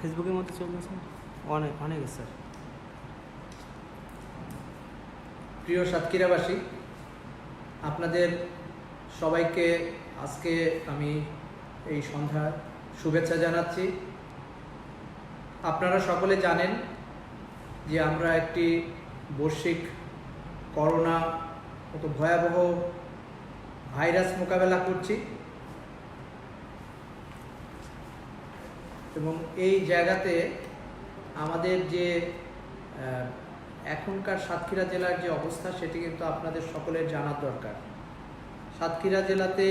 ফেসবুকের মধ্যে চলতেছে? অনেক অনেক স্যার। প্রিয় সাতক্ষীরাবাসী, আপনাদের সবাইকে আজকে আমি এই সন্ধ্যা শুভেচ্ছা জানাচ্ছি। আপনারা সকলে জানেন যে আমরা একটি বৈশ্বিক করোনা, কত ভয়াবহ ভাইরাস মোকাবেলা করছি। এবং এই জায়গাতে আমাদের যে এখনকার সাতক্ষীরা জেলার যে অবস্থা সেটি কিন্তু আপনাদের সকলের জানার দরকার। সাতক্ষীরা জেলাতে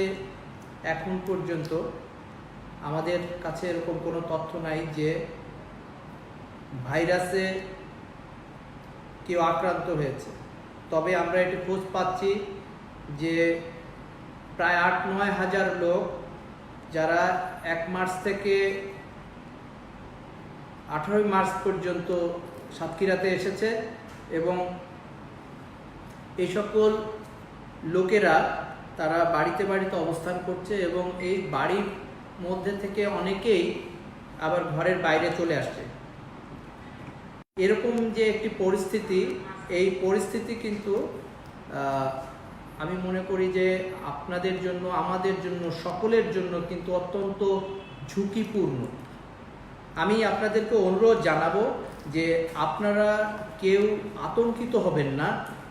এখন পর্যন্ত আমাদের কাছে এরকম কোনো তথ্য নাই যে ভাইরাসে কেউ আক্রান্ত হয়েছে। তবে আমরা এটি খোঁজ পাচ্ছি যে প্রায় আট নয় হাজার লোক যারা এক মার্চ থেকে আঠারোই মার্চ পর্যন্ত সাতক্ষীরাতে এসেছে এবং এই সকল লোকেরা তারা বাড়িতে বাড়িতে অবস্থান করছে এবং এই বাড়ির মধ্যে থেকে অনেকেই আবার ঘরের বাইরে চলে আসছে। এরকম যে একটি পরিস্থিতি, এই পরিস্থিতি কিন্তু আমি মনে করি যে আপনাদের জন্য, আমাদের জন্য, সকলের জন্য কিন্তু অত্যন্ত ঝুঁকিপূর্ণ। আমি আপনাদেরকে অনুরোধ জানাব যে আপনারা কেউ আতঙ্কিত হবেন না।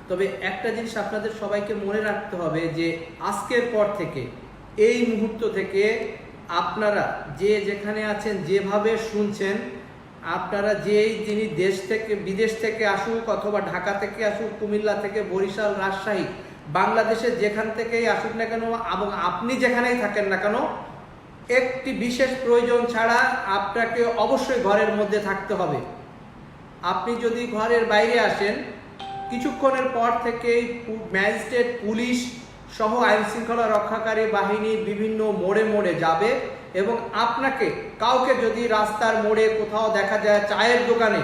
তবে একটা জিনিস আপনাদের সবাইকে মনে রাখতে হবে যে আজকের পর থেকে, এই মুহূর্ত থেকে আপনারা যে যেখানে আছেন, যেভাবে শুনছেন, আপনারা যেই যিনি দেশ থেকে, বিদেশ থেকে আসুক অথবা ঢাকা থেকে আসুক, কুমিল্লা থেকে, বরিশাল, রাজশাহী বাংলাদেশের যেখান থেকেই আসুক না কেন এবং আপনি যেখানেই থাকেন না কেন একটি বিশেষ প্রয়োজন ছাড়া আপনাকে অবশ্যই ঘরের মধ্যে থাকতে হবে। আপনি যদি ঘরের বাইরে আসেন, কিছুক্ষণের পর থেকেই ম্যাজিস্ট্রেট, পুলিশ সহ আইন শৃঙ্খলা রক্ষাকারী বাহিনী বিভিন্ন মোড়ে মোড়ে যাবে এবং আপনাকে কাউকে যদি রাস্তার মোড়ে কোথাও দেখা যায় চায়ের দোকানে,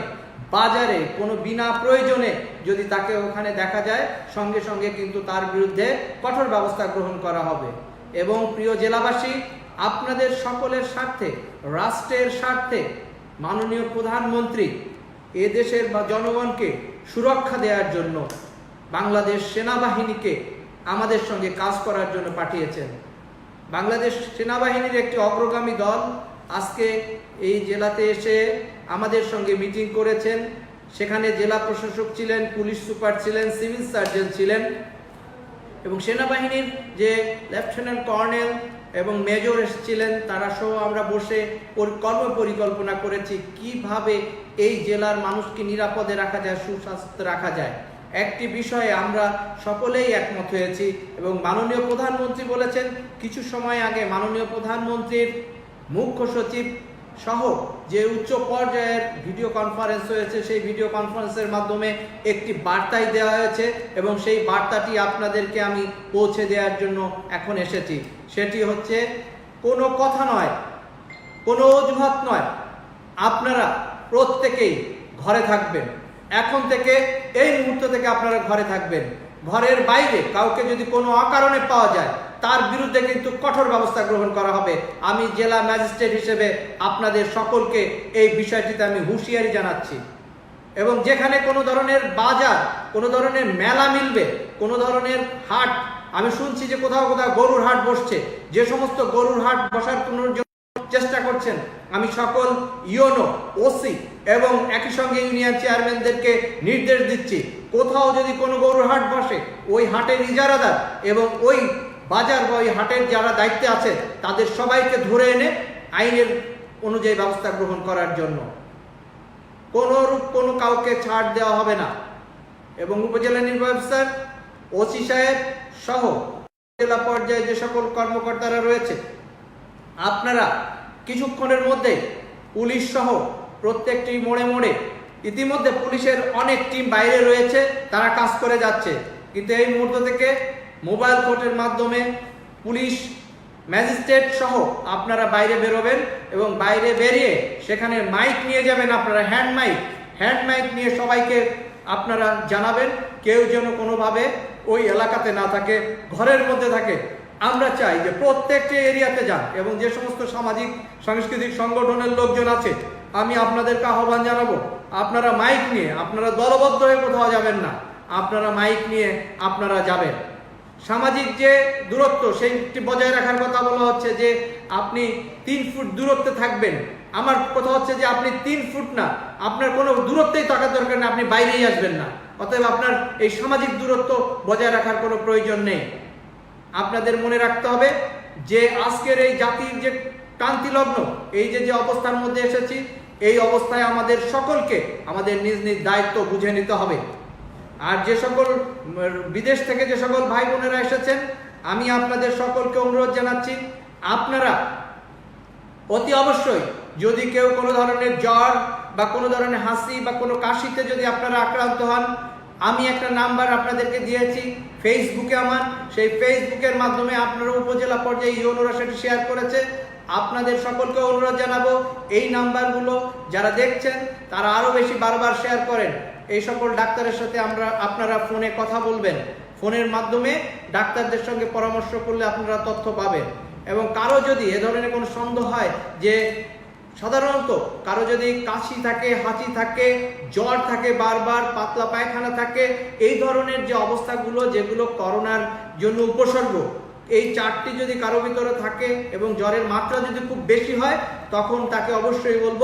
বাজারে কোনো বিনা প্রয়োজনে যদি তাকে ওখানে দেখা যায়, সঙ্গে সঙ্গে কিন্তু তার বিরুদ্ধে কঠোর ব্যবস্থা গ্রহণ করা হবে। এবং প্রিয় জেলাবাসী আপনাদের সকলের স্বার্থে, রাষ্ট্রের স্বার্থে মাননীয় প্রধানমন্ত্রী এ দেশের বা জনগণকে সুরক্ষা দেওয়ার জন্য বাংলাদেশ সেনাবাহিনীকে আমাদের সঙ্গে কাজ করার জন্য পাঠিয়েছেন। বাংলাদেশ সেনাবাহিনীর একটি অগ্রগামী দল আজকে এই জেলাতে এসে আমাদের সঙ্গে মিটিং করেছেন। সেখানে জেলা প্রশাসক ছিলেন, পুলিশ সুপার ছিলেন, সিভিল সার্জন ছিলেন এবং সেনাবাহিনীর যে লেফটেন্যান্ট কর্নেল এবং মেজর এসেছিলেন, তারা সহ আমরা বসে ওর কর্ম পরিকল্পনা করেছি, কীভাবে এই জেলার মানুষকে নিরাপদে রাখা যায়, সুস্বাস্থ্য রাখা যায়। একটি বিষয়ে আমরা সকলেই একমত হয়েছি এবং মাননীয় প্রধানমন্ত্রী বলেছেন, কিছু সময় আগে মাননীয় প্রধানমন্ত্রীর মুখ্য সচিব সহ যে উচ্চ পর্যায়ের ভিডিও কনফারেন্স হয়েছে, সেই ভিডিও কনফারেন্সের মাধ্যমে একটি বার্তাই দেওয়া হয়েছে এবং সেই বার্তাটি আপনাদেরকে আমি পৌঁছে দেওয়ার জন্য এখন এসেছি। সেটি হচ্ছে, কোনো কথা নয়, কোনো অজুহাত নয়, আপনারা প্রত্যেকেই ঘরে থাকবেন। এখন থেকে, এই মুহূর্ত থেকে আপনারা ঘরে থাকবেন। ঘরের বাইরে কাউকে যদি কোনো অকারণে পাওয়া যায়, তার বিরুদ্ধে কিন্তু কঠোর ব্যবস্থা গ্রহণ করা হবে। আমি জেলা ম্যাজিস্ট্রেট হিসেবে আপনাদের সকলকে এই বিষয়টিতে আমি হুঁশিয়ারি জানাচ্ছি। এবং যেখানে কোনো ধরনের বাজার, কোনো ধরনের মেলা মিলবে, কোনো ধরনের হাট, আমি শুনছি যে কোথাও কোথাও গরুর হাট বসছে। যে সমস্ত গরুর হাট বসার কোনো চেষ্টা করছেন, আমি সকল ইওনো, ওসি এবং একই সঙ্গে ইউনিয়ন চেয়ারম্যানদেরকে নির্দেশ দিচ্ছি। কোথাও যদি কোনো গরুর হাট বসে, ওই হাটের ইজারাদার এবং ওই বাজার বা ওই হাটের যারা দায়িত্বে আছে, তাদের সবাইকে ধরে এনে আইনের অনুযায়ী ব্যবস্থা গ্রহণ করার জন্য। কোনো রূপ, কোনো কাউকে ছাড় দেওয়া হবে না। এবং উপজেলা নির্বাহী অফিসার, ওসি সাহেব সহ জেলা পর্যায়ে যে সকল কর্মকর্তারা রয়েছে, আপনারা কিছুক্ষণের মধ্যে পুলিশ সহ প্রত্যেকটি মোড়ে মোড়ে ইতিমধ্যে পুলিশের অনেক টিম বাইরে রয়েছে, তারা কাজ করে যাচ্ছে। কিন্তু এই মুহূর্ত থেকে মোবাইল কোর্টের মাধ্যমে পুলিশ, ম্যাজিস্ট্রেট সহ আপনারা বাইরে বেরোবেন এবং বাইরে বেরিয়ে সেখানে মাইক নিয়ে যাবেন আপনারা, হ্যান্ড মাইক। হ্যান্ড মাইক নিয়ে সবাইকে আপনারা জানাবেন, কেউ যেন কোনোভাবে ওই এলাকাতে না থাকে, ঘরের মধ্যে থাকে। আমরা চাই যে প্রত্যেকটি এরিয়াতে যান এবং যে সমস্ত সামাজিক, সাংস্কৃতিক সংগঠনের লোকজন আছে আমি আপনাদেরকে আহ্বান জানাব, আপনারা মাইক নিয়ে, আপনারা দলবদ্ধ হয়ে কোথাও যাবেন না। আপনারা মাইক নিয়ে আপনারা যাবেন। সামাজিক যে দূরত্ব, সেইটি বজায় রাখার কথা বলা হচ্ছে যে আপনি তিন ফুট দূরত্বে থাকবেন। আমার কথা হচ্ছে যে আপনি তিন ফুট না, আপনার কোনো দূরত্বেই থাকার দরকার নেই, আপনি বাইরেই আসবেন না। অতএব আপনার এই সামাজিক দূরত্ব বজায় রাখার কোনো প্রয়োজন নেই। আপনাদের মনে রাখতে হবে যে আজকের এই জাতির যে ক্রান্তি লগ্ন এই যে যে অবস্থার মধ্যে এসেছি এই অবস্থায় আমাদের সকলকে আমাদের নিজ নিজ দায়িত্ব বুঝে নিতে হবে। আর যে সকল বিদেশ থেকে যে সকল ভাই বোনেরা এসেছেন, আমি আপনাদের সকলকে অনুরোধ জানাচ্ছি, আপনারা অতি অবশ্যই যদি কেউ কোনো ধরনের জ্বর বা কোনো ধরনের হাসি বা কোনো কাশিতে যদি আপনারা আক্রান্ত হন, আমি একটা নাম্বার আপনাদেরকে দিয়েছি ফেসবুকে আমার। সেই ফেসবুকের মাধ্যমে আপনারা উপজেলা পর্যায়ে ইউনোরা সেটি শেয়ার করেছে। আপনাদের সকলকে অনুরোধ জানাব, এই নাম্বারগুলো যারা দেখছেন, তারা আরও বেশি বারবার শেয়ার করেন। এই সকল ডাক্তারের সাথে আমরা, আপনারা ফোনে কথা বলবেন। ফোনের মাধ্যমে ডাক্তারদের সঙ্গে পরামর্শ করলে আপনারা তথ্য পাবেন। এবং কারও যদি এ ধরনের কোনো সন্দেহ হয় যে, সাধারণত কারও যদি কাশি থাকে, হাঁচি থাকে, জ্বর থাকে, বারবার পাতলা পায়খানা থাকে, এই ধরনের যে অবস্থাগুলো যেগুলো করোনার জন্য উপসর্গ এই চারটি যদি কারও ভিতরে থাকে এবং জ্বরের মাত্রা যদি খুব বেশি হয়, তখন তাকে অবশ্যই বলব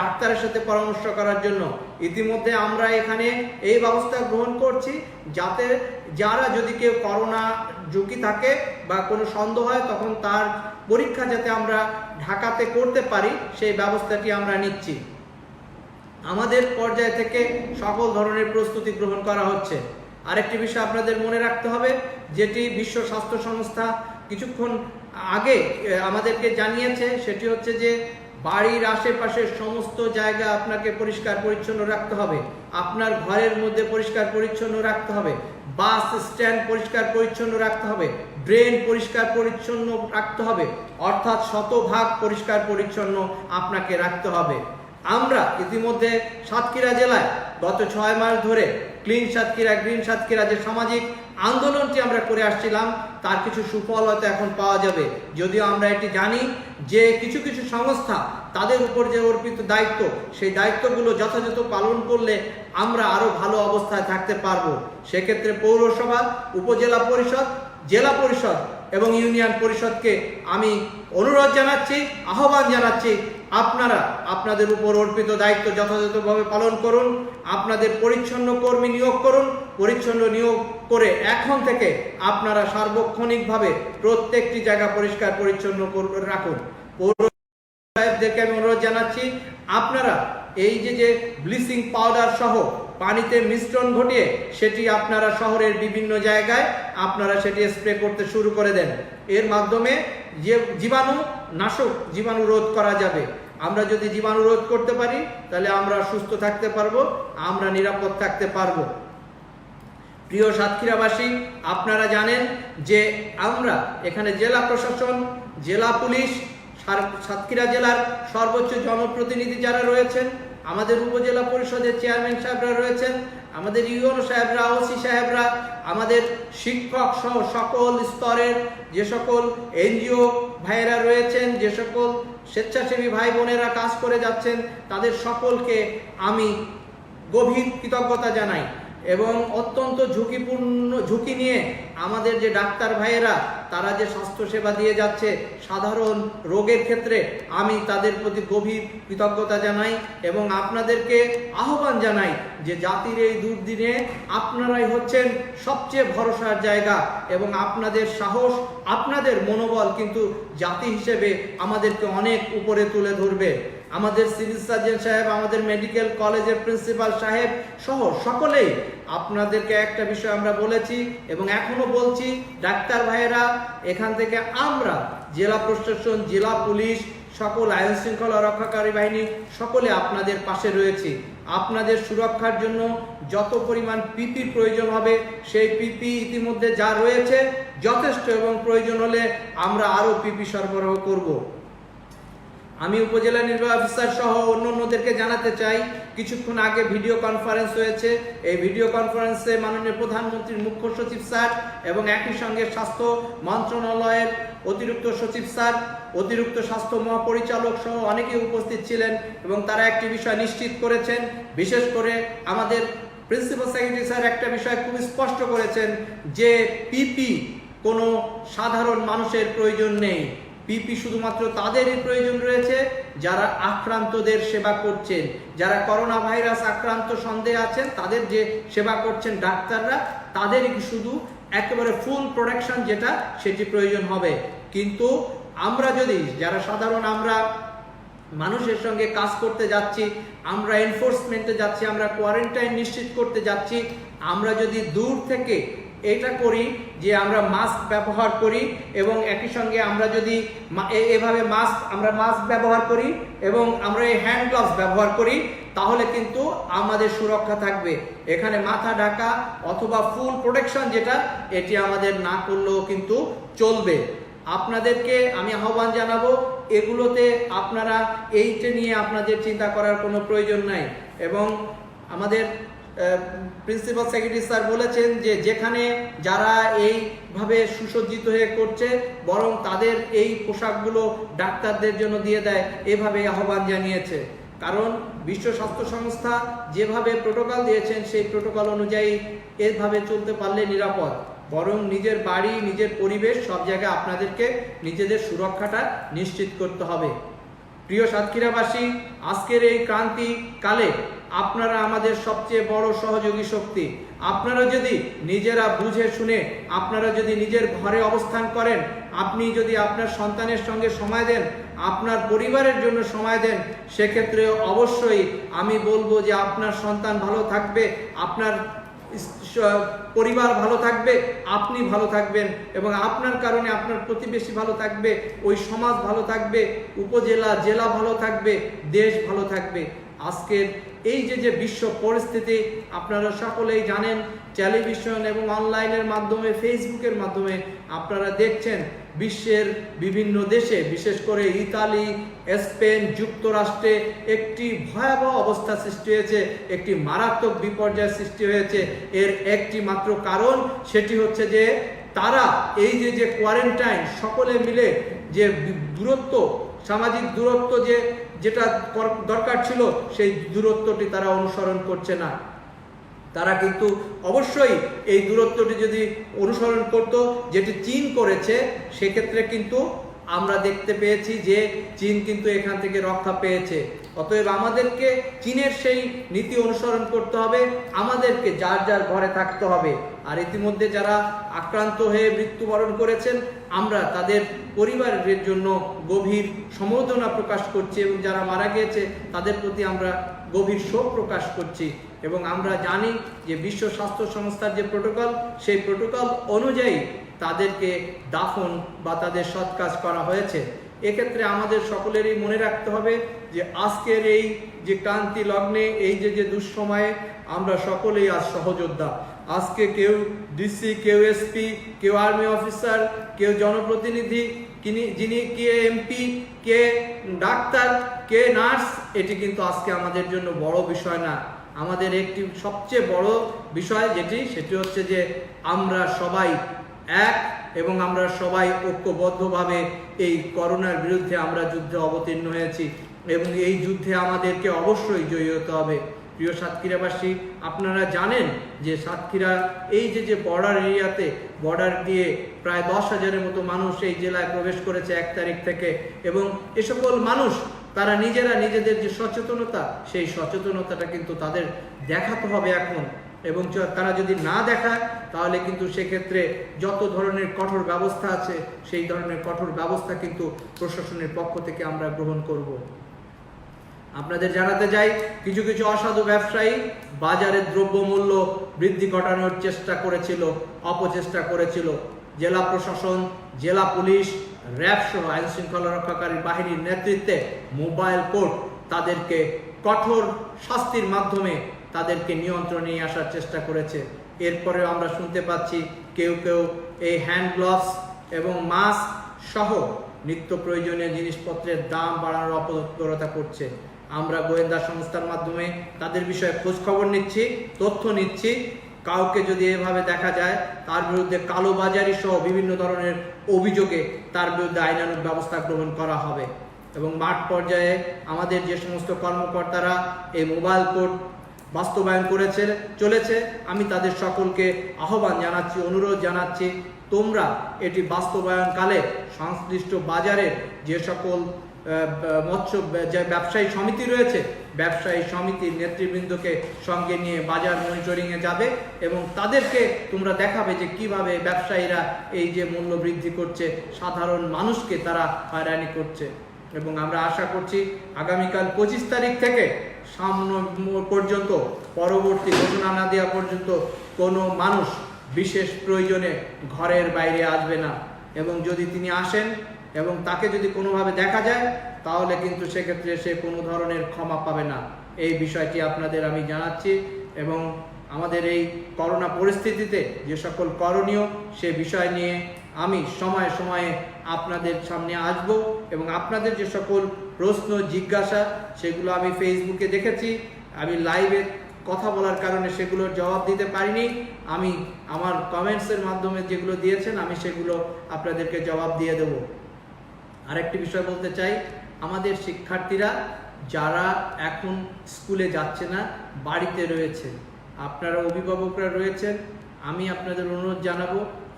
ডাক্তারের সাথে পরামর্শ করার জন্য। ইতিমধ্যে আমরা এখানে এই ব্যবস্থা গ্রহণ করছি যাতে যারা যদি কেউ করোনা ঝুঁকি থাকে বা কোনো সন্দেহ হয়, তখন তার পরীক্ষা যাতে আমরা ঢাকাতে করতে পারি, সেই ব্যবস্থাটি আমরা নিচ্ছি। আমাদের পর্যায় থেকে সকল ধরনের প্রস্তুতি গ্রহণ করা হচ্ছে। আরেকটি বিষয় আপনাদের মনে রাখতে হবে, যেটি বিশ্ব স্বাস্থ্য সংস্থা কিছুক্ষণ আগে আমাদেরকে জানিয়েছে, সেটি হচ্ছে যে বাড়ির আশেপাশের সমস্ত জায়গা আপনাকে পরিষ্কার পরিচ্ছন্ন রাখতে হবে। আপনার ঘরের মধ্যে পরিষ্কার পরিচ্ছন্ন রাখতে হবে। বাস স্ট্যান্ড পরিষ্কার পরিচ্ছন্ন রাখতে হবে। ড্রেন পরিষ্কার পরিচ্ছন্ন রাখতে হবে। অর্থাৎ শতভাগ পরিষ্কার পরিচ্ছন্ন আপনাকে রাখতে হবে। আমরা ইতিমধ্যে সাতক্ষীরা জেলায় গত ছয় মাস ধরে ক্লিন সাতক্ষীরা, গ্রিন সাতক্ষীরা যে সামাজিক আন্দোলনটি আমরা করে আসছিলাম, তার কিছু সুফল হয়তো এখন পাওয়া যাবে। যদিও আমরা এটি জানি যে কিছু কিছু সংস্থা তাদের উপর যে অর্পিত দায়িত্ব, সেই দায়িত্বগুলো যথাযথ পালন করলে আমরা আরও ভালো অবস্থায় থাকতে পারব। সেক্ষেত্রে পৌরসভা, উপজেলা পরিষদ, জেলা পরিষদ এবং ইউনিয়ন পরিষদকে আমি অনুরোধ জানাচ্ছি, আহ্বান জানাচ্ছি আপনারা আপনাদের উপর অর্পিত দায়িত্ব যথাযথভাবে পালন করুন, আপনাদের পরিচ্ছন্ন কর্মী নিয়োগ করুন, পরিচ্ছন্ন নিয়োগ করে এখন থেকে আপনারা সার্বক্ষণিকভাবে প্রত্যেকটি জায়গা পরিষ্কার পরিচ্ছন্ন রাখুন। পৌর সাহেবদেরকে আমি অনুরোধ জানাচ্ছি, আপনারা এই যে যে ব্লিচিং পাউডার সহ পানিতে মিশ্রণ ঘটিয়ে সেটি আপনারা শহরের বিভিন্ন জায়গায় আপনারা সেটি স্প্রে করতে শুরু করে দেন। এর মাধ্যমে যে জীবাণু নাশক জীবাণু রোধ করা যাবে। আমরা যদি জীবাণু রোধ করতে পারি, তাহলে আমরা সুস্থ থাকতে পারব, আমরা নিরাপদ থাকতে পারব। প্রিয় সাতক্ষীরাবাসী, আপনারা জানেন যে আমরা এখানে জেলা প্রশাসন, জেলা পুলিশ সাতক্ষীরা জেলার সর্বোচ্চ জনপ্রতিনিধি যারা রয়েছেন আমাদের উপজেলা পরিষদের চেয়ারম্যান সাহেবরা রয়েছেন, আমাদের ইউএনও সাহেবরা, ওসি সাহেবরা, আমাদের শিক্ষক সহ সকল স্তরের যে সকল এনজিও ভাইয়েরা রয়েছেন, যে সকল স্বেচ্ছাসেবী ভাই বোনেরা কাজ করে যাচ্ছেন, তাদের সকলকে আমি গভীর কৃতজ্ঞতা জানাই। এবং অত্যন্ত ঝুঁকিপূর্ণ, ঝুঁকি নিয়ে আমাদের যে ডাক্তার ভাইয়েরা, তারা যে স্বাস্থ্যসেবা দিয়ে যাচ্ছে, সাধারণ রোগের ক্ষেত্রে আমি তাদের প্রতি গভীর কৃতজ্ঞতা জানাই এবং আপনাদেরকে আহ্বান জানাই যে জাতির এই দুর্দিনে আপনারাই হচ্ছেন সবচেয়ে ভরসার জায়গা এবং আপনাদের সাহস, আপনাদের মনোবল কিন্তু জাতি হিসেবে আমাদেরকে অনেক উপরে তুলে ধরবে। আমাদের সিভিল সার্জন সাহেব, আমাদের মেডিকেল কলেজের প্রিন্সিপাল সাহেব সহ সকলেই আপনাদেরকে একটা বিষয় আমরা বলেছি এবং এখনও বলছি, ডাক্তার ভাইয়েরা, এখান থেকে আমরা জেলা প্রশাসন, জেলা পুলিশ, সকল আইন শৃঙ্খলা রক্ষাকারী বাহিনী সকলে আপনাদের পাশে রয়েছি। আপনাদের সুরক্ষার জন্য যত পরিমাণ পিপি প্রয়োজন হবে, সেই পিপি ইতিমধ্যে যা রয়েছে যথেষ্ট এবং প্রয়োজন হলে আমরা আরও পিপি সরবরাহ করব। আমি উপজেলা নির্বাহী অফিসার সহ অন্য অন্যদেরকে জানাতে চাই, কিছুক্ষণ আগে ভিডিও কনফারেন্স হয়েছে। এই ভিডিও কনফারেন্সে মাননীয় প্রধানমন্ত্রীর মুখ্য সচিব স্যার এবং একই সঙ্গে স্বাস্থ্য মন্ত্রণালয়ের অতিরিক্ত সচিব স্যার, অতিরিক্ত স্বাস্থ্য মহাপরিচালক সহ অনেকেই উপস্থিত ছিলেন এবং তারা একটি বিষয় নিশ্চিত করেছেন। বিশেষ করে আমাদের প্রিন্সিপাল সেক্রেটারি স্যার একটা বিষয় খুব স্পষ্ট করেছেন যে পিপি কোনো সাধারণ মানুষের প্রয়োজন নেই। পিপি শুধুমাত্র তাদেরই প্রয়োজন রয়েছে যারা আক্রান্তদের সেবা করছেন। যারা করোনা ভাইরাস আক্রান্ত সন্দেহ আছেন, তাদের যে সেবা করছেন ডাক্তাররা, তাদেরই শুধু একেবারে ফুল প্রোটেকশন যেটা, সেটি প্রয়োজন হবে। কিন্তু আমরা যদি, যারা সাধারণ আমরা, মানুষের সঙ্গে কাজ করতে যাচ্ছি, আমরা এনফোর্সমেন্টে যাচ্ছি, আমরা কোয়ারেন্টাইন নিশ্চিত করতে যাচ্ছি, আমরা যদি দূর থেকে এটা করি যে আমরা মাস্ক ব্যবহার করি এবং একই সঙ্গে আমরা যদি এভাবে মাস্ক আমরা মাস্ক ব্যবহার করি এবং আমরা এই হ্যান্ড গ্লাভস ব্যবহার করি, তাহলে কিন্তু আমাদের সুরক্ষা থাকবে। এখানে মাথা ঢাকা অথবা ফুল প্রোটেকশন যেটা, এটি আমাদের না করলেও কিন্তু চলবে। আপনাদেরকে আমি আহ্বান জানাব, এগুলোতে আপনারা এইটা নিয়ে আপনাদের চিন্তা করার কোনো প্রয়োজন নাই। এবং আমাদের প্রিন্সিপাল সেক্রেটারি স্যার বলেছেন যে যেখানে যারা এইভাবে সুসজ্জিত হয়ে করছে, বরং তাদের এই পোশাকগুলো ডাক্তারদের জন্য দিয়ে দেয় এভাবে আহ্বান জানিয়েছে। কারণ বিশ্ব স্বাস্থ্য সংস্থা যেভাবে প্রোটোকল দিয়েছেন, সেই প্রোটোকল অনুযায়ী এভাবে চলতে পারলে নিরাপদ। বরং নিজের বাড়ি, নিজের পরিবেশ সব জায়গায় আপনাদেরকে নিজেদের সুরক্ষাটা নিশ্চিত করতে হবে। প্রিয় সাতক্ষীরাবাসী, আজকের এই ক্রান্তি কালে আপনারা আমাদের সবচেয়ে বড় সহযোগী শক্তি। আপনারা যদি নিজেরা বুঝে শুনে, আপনারা যদি নিজের ঘরে অবস্থান করেন, আপনি যদি আপনার সন্তানের সঙ্গে সময় দেন, আপনার পরিবারের জন্য সময় দেন, সেক্ষেত্রে অবশ্যই আমি বলব যে আপনার সন্তান ভালো থাকবে, আপনার পরিবার ভালো থাকবে, আপনি ভালো থাকবেন এবং আপনার কারণে আপনার প্রতিবেশী ভালো থাকবে, ওই সমাজ ভালো থাকবে, উপজেলা, জেলা ভালো থাকবে, দেশ ভালো থাকবে। আজকের এই যে যে বিশ্ব পরিস্থিতি, আপনারা সকলেই জানেন, টেলিভিশন এবং অনলাইনের মাধ্যমে ফেসবুকের মাধ্যমে আপনারা দেখছেন বিশ্বের বিভিন্ন দেশে, বিশেষ করে ইতালি, স্পেন, যুক্তরাষ্ট্রে একটি ভয়াবহ অবস্থা সৃষ্টি হয়েছে, একটি মারাত্মক বিপর্যয় সৃষ্টি হয়েছে। এর একটি মাত্র কারণ সেটি হচ্ছে যে তারা এই যে যে কোয়ারেন্টাইন সকলে মিলে যে দূরত্ব, সামাজিক দূরত্ব যে, যেটা দরকার ছিল, সেই দূরত্বটি তারা অনুসরণ করছে না। তারা কিন্তু অবশ্যই এই দূরত্বটি যদি অনুসরণ করত, যেটি চীন করেছে, সেক্ষেত্রে কিন্তু আমরা দেখতে পেয়েছি যে চীন কিন্তু এখান থেকে রক্ষা পেয়েছে। অতএব আমাদেরকে চীনের সেই নীতি অনুসরণ করতে হবে, আমাদেরকে যার যার ঘরে থাকতে হবে। আর ইতিমধ্যে যারা আক্রান্ত হয়ে মৃত্যুবরণ করেছেন, আমরা তাদের পরিবারের জন্য গভীর সমবেদনা প্রকাশ করছি এবং যারা মারা গিয়েছে, তাদের প্রতি আমরা গভীর শোক প্রকাশ করছি। এবং আমরা জানি যে বিশ্ব স্বাস্থ্য সংস্থার যে প্রোটোকল, সেই প্রোটোকল অনুযায়ী তাদেরকে দাফন বা তাদের সৎ কাজ করা হয়েছে। এক্ষেত্রে আমাদের সকলেরই মনে রাখতে হবে যে আজকের এই যে ক্রান্তি লগ্নে, এই যে যে দুঃসময়ে আমরা সকলেই আজ সহযোদ্ধা। আজকে কেউ ডিসি, কেউ এসপি, কেউ আর্মি অফিসার, কেউ জনপ্রতিনিধি, কিনি, যিনি, কে এমপি, কে ডাক্তার, কে নার্স, এটি কিন্তু আজকে আমাদের জন্য বড় বিষয় না। আমাদের একটি সবচেয়ে বড় বিষয় যেটি, সেটি হচ্ছে যে আমরা সবাই এক এবং আমরা সবাই ঐক্যবদ্ধভাবে এই করোনার বিরুদ্ধে আমরা যুদ্ধে অবতীর্ণ হয়েছি এবং এই যুদ্ধে আমাদেরকে অবশ্যই জয়ী হতে হবে। প্রিয় সাতক্ষীরাবাসী, আপনারা জানেন যে সাতক্ষীরা এই যে যে বর্ডার এরিয়াতে বর্ডার দিয়ে প্রায় দশ হাজারের মতো মানুষ এই জেলায় প্রবেশ করেছে এক তারিখ থেকে এবং এ সকল মানুষ তারা নিজেরা নিজেদের যে সচেতনতা, সেই সচেতনতাটা কিন্তু তাদের দেখাতে হবে এখন। এবং তারা যদি না দেখায়, তাহলে কিন্তু সেক্ষেত্রে যত ধরনের কঠোর ব্যবস্থা আছে, সেই ধরনের কঠোর ব্যবস্থা কিন্তু প্রশাসনের পক্ষ থেকে আমরা গ্রহণ করব। আপনাদের জানাতে চাই, কিছু কিছু অসাধু ব্যবসায়ী বাজারের দ্রব্যমূল্য বৃদ্ধি ঘটানোর চেষ্টা করেছিল, অপচেষ্টা করেছিল। জেলা প্রশাসন, জেলা পুলিশ র্যাব সহ আইন শৃঙ্খলা রক্ষাকারী বাহিনীর নেতৃত্বে মোবাইল কোর্ট তাদেরকে কঠোর শাস্তির মাধ্যমে তাদেরকে নিয়ন্ত্রণে নিয়ে আসার চেষ্টা করেছে। এরপরেও আমরা শুনতে পাচ্ছি কেউ কেউ এই হ্যান্ড গ্লাভস এবং মাস্ক সহ নিত্য প্রয়োজনীয় জিনিসপত্রের দাম বাড়ানোর অপতৎপরতা করছে। আমরা গোয়েন্দা সংস্থার মাধ্যমে তাদের বিষয়ে খোঁজ খবর নিচ্ছি, তথ্য নিচ্ছি। কাউকে যদি এভাবে দেখা যায়, তার বিরুদ্ধে কালোবাজারি সহ বিভিন্ন ধরনের অভিযোগে তার বিরুদ্ধে আইনানুগ ব্যবস্থা গ্রহণ করা হবে। এবং মাঠ পর্যায়ে আমাদের যে সমস্ত কর্মকর্তারা এই মোবাইল কোড বাস্তবায়ন করেছে, চলেছে, আমি তাদের সকলকে আহ্বান জানাচ্ছি, অনুরোধ জানাচ্ছি, তোমরা এটি বাস্তবায়নকালে সংশ্লিষ্ট বাজারের যে সকল মৎস্য, যে ব্যবসায়ী সমিতি রয়েছে, ব্যবসায়ী সমিতির নেতৃবৃন্দকে সঙ্গে নিয়ে বাজার মনিটরিংয়ে যাবে এবং তাদেরকে তোমরা দেখাবে যে কীভাবে ব্যবসায়ীরা এই যে মূল্য বৃদ্ধি করছে, সাধারণ মানুষকে তারা হয়রানি করছে। এবং আমরা আশা করছি আগামীকাল পঁচিশ তারিখ থেকে সামনে পর্যন্ত, পরবর্তী ঘোষণা না দেওয়া পর্যন্ত কোনো মানুষ বিশেষ প্রয়োজনে ঘরের বাইরে আসবে না। এবং যদি তিনি আসেন এবং তাকে যদি কোনোভাবে দেখা যায়, তাহলে কিন্তু সেক্ষেত্রে সে কোনো ধরনের ক্ষমা পাবে না। এই বিষয়টি আপনাদের আমি জানাচ্ছি এবং আমাদের এই করোনা পরিস্থিতিতে যে সকল করণীয়, সে বিষয় নিয়ে আমি সময়ে সময়ে আপনাদের সামনে আসব এবং আপনাদের যে সকল প্রশ্ন, জিজ্ঞাসা, সেগুলো আমি ফেসবুকে দেখেছি। আমি লাইভে কথা বলার কারণে সেগুলোর জবাব দিতে পারিনি। আমি আমার কমেন্টসের মাধ্যমে যেগুলো দিয়েছেন, আমি সেগুলো আপনাদেরকে জবাব দিয়ে দেবো। আরেকটি বিষয় বলতে চাই, আমাদের শিক্ষার্থীরা যারা এখন স্কুলে যাচ্ছে না, বাড়িতে রয়েছে, আপনারা অভিভাবকরা রয়েছেন, আমি আপনাদের অনুরোধ জানাব,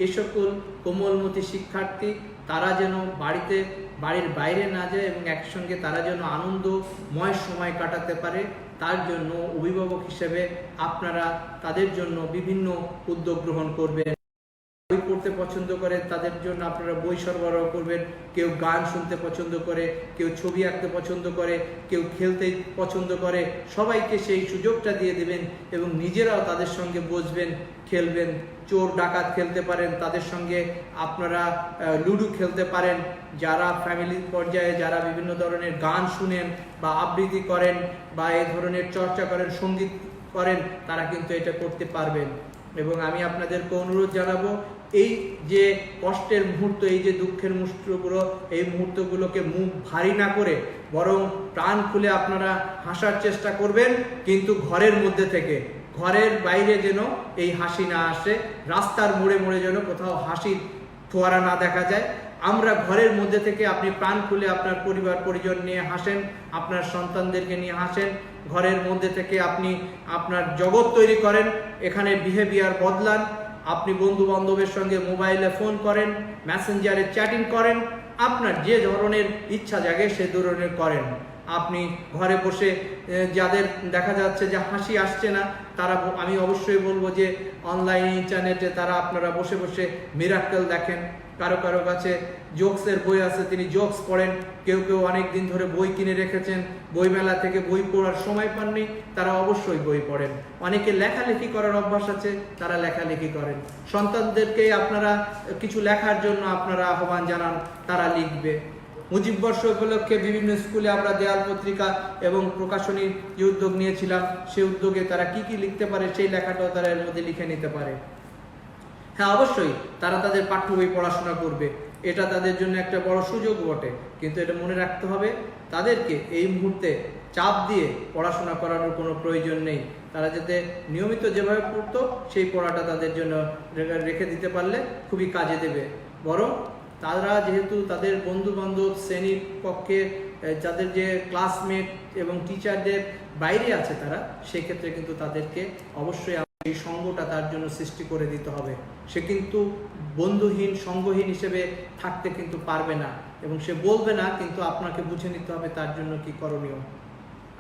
এ সকল কোমলমতি শিক্ষার্থী, তারা যেন বাড়িতে, বাড়ির বাইরে না যায় এবং একসঙ্গে তারা যেন আনন্দময় সময় কাটাতে পারে, তার জন্য অভিভাবক হিসেবে আপনারা তাদের জন্য বিভিন্ন উদ্যোগ গ্রহণ করবেন। বই পড়তে পছন্দ করে, তাদের জন্য আপনারা বই সরবরাহ করবেন। কেউ গান শুনতে পছন্দ করে, কেউ ছবি আঁকতে পছন্দ করে, কেউ খেলতে পছন্দ করে। সবাইকে সেই সুযোগটা দিয়ে দেবেন এবং নিজেরাও তাদের সঙ্গে বসবেন, খেলবেন। চোর ডাকাত খেলতে পারেন, তাদের সঙ্গে আপনারা লুডু খেলতে পারেন। যারা ফ্যামিলি পর্যায়ে, যারা বিভিন্ন ধরনের গান শুনেন বা আবৃত্তি করেন বা এই ধরনের চর্চা করেন, সংগীত করেন, তারা কিন্তু এটা করতে পারবেন। এবং আমি আপনাদেরকে অনুরোধ জানাব এই যে কষ্টের মুহূর্ত, এই যে দুঃখের মুহূর্তগুলো, এই মুহূর্তগুলোকে মুখ ভারী না করে বরং প্রাণ খুলে আপনারা হাসার চেষ্টা করবেন, কিন্তু ঘরের মধ্যে থেকে, ঘরের বাইরে যেন এই হাসি না আসে, রাস্তার মোড়ে মোড়ে যেন কোথাও হাসির ফোয়ারা না দেখা যায়। আমরা ঘরের মধ্যে থেকে আপনি প্রাণ খুলে আপনার পরিবার, পরিজন নিয়ে হাসেন, আপনার সন্তানদেরকে নিয়ে হাসেন, ঘরের মধ্যে থেকে আপনি আপনার জগৎ তৈরি করেন, এখানে বিহেভিয়ার বদলান আপনি বন্ধু বান্ধবের সঙ্গে মোবাইলে ফোন করেন, মেসেঞ্জারে চ্যাটিং করেন, আপনার যে ধরনের ইচ্ছা জাগে সে ধরনের করেন। আপনি ঘরে বসে যাদের দেখা যাচ্ছে যে হাসি আসছে না, তারা আমি অবশ্যই বলব যে অনলাইন ইন্টারনেটে তারা আপনারা বসে বসে মিরাক্কেল দেখেন। কারও কারও কাছে জোকসের বই আছে, তিনি জোকস পড়েন। কেউ কেউ অনেক দিন ধরে বই কিনে রেখেছেন, বইমেলা থেকে বই পড়ার সময় পাননি, তারা অবশ্যই বই পড়েন। অনেকে লেখালেখি করার অভ্যাস আছে, তারা লেখালেখি করেন। সন্তানদেরকে আপনারা কিছু লেখার জন্য আপনারা আহ্বান জানান, তারা লিখবে। মুজিব বর্ষ উপলক্ষে বিভিন্ন স্কুলে আমরা দেয়াল পত্রিকা এবং প্রকাশনী যে উদ্যোগ নিয়েছিলাম সেই উদ্যোগে তারা কি কি লিখতে পারে, সেই লেখাটাও তারা এর মধ্যে লিখে নিতে পারে। হ্যাঁ অবশ্যই, তারা তাদের পাঠ্য বই পড়াশোনা করবে। এটা তাদের জন্য একটা বড় সুযোগ বটে। কিন্তু এটা মনে রাখতে হবে, তাদেরকে এই মুহূর্তে চাপ দিয়ে পড়াশোনা করানোর কোনো প্রয়োজন নেই। তারা যাতে নিয়মিত যেভাবে পড়তো, সেই পড়াটা তাদের জন্য রেখে দিতে পারলে খুবই কাজে দেবে। বরং তারা যেহেতু তাদের বন্ধু বান্ধব শ্রেণির পক্ষে যাদের যে ক্লাসমেট এবং টিচারদের বাইরে আছে তারা, সেক্ষেত্রে কিন্তু তাদেরকে অবশ্যই এই সঙ্গটা তার জন্য সৃষ্টি করে দিতে হবে। সে কিন্তু বন্ধুহীন, সঙ্গহীন হিসেবে থাকতে কিন্তু পারবে না এবং সে বলবে না, কিন্তু আপনাকে বুঝে নিতে হবে তার জন্য কি করণীয়।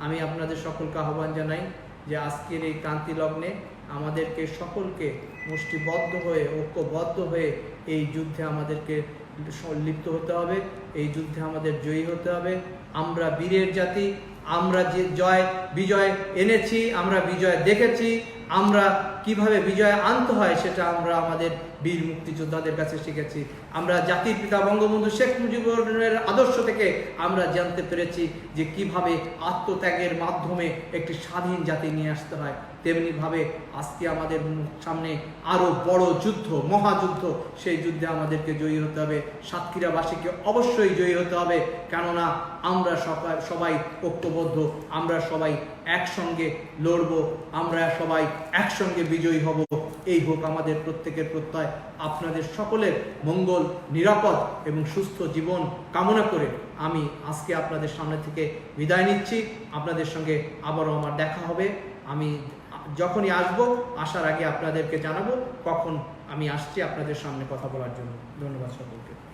আমি আপনাদের সকলকে আহ্বান জানাই যে আজকের এই ক্রান্তি লগ্নে আমাদেরকে সকলকে মুষ্টিবদ্ধ হয়ে, ঐক্যবদ্ধ হয়ে এই যুদ্ধে আমাদেরকে লিপ্ত হতে হবে। এই যুদ্ধে আমাদের জয়ী হতে হবে। আমরা বীরের জাতি, আমরা যে জয়, বিজয় এনেছি, আমরা বিজয় দেখেছি, আমরা কীভাবে বিজয় আনতে হয় সেটা আমরা আমাদের বীর মুক্তিযোদ্ধাদের কাছে শিখেছি। আমরা জাতির পিতা বঙ্গবন্ধু শেখ মুজিবুরের আদর্শ থেকে আমরা জানতে পেরেছি যে কীভাবে আত্মত্যাগের মাধ্যমে একটি স্বাধীন জাতি নিয়ে আসতে হয়। তেমনিভাবে আজকে আমাদের সামনে আরও বড় যুদ্ধ, মহাযুদ্ধ, সেই যুদ্ধে আমাদেরকে জয়ী হতে হবে। সাতক্ষীরাবাসীকে অবশ্যই জয়ী হতে হবে। কেননা আমরা সবাই ঐক্যবদ্ধ, আমরা সবাই একসঙ্গে লড়বো, আমরা সবাই একসঙ্গে বিজয়ী হব। এই হোক আমাদের প্রত্যেকের প্রত্যয়। আপনাদের সকলের মঙ্গল, নিরাপদ এবং সুস্থ জীবন কামনা করে আমি আজকে আপনাদের সামনে থেকে বিদায় নিচ্ছি। আপনাদের সঙ্গে আবারও আমার দেখা হবে। আমি যখনই আসব, আসার আগে আপনাদেরকে জানাব কখন আমি আসছি আপনাদের সামনে কথা বলার জন্য। ধন্যবাদ সকলকে।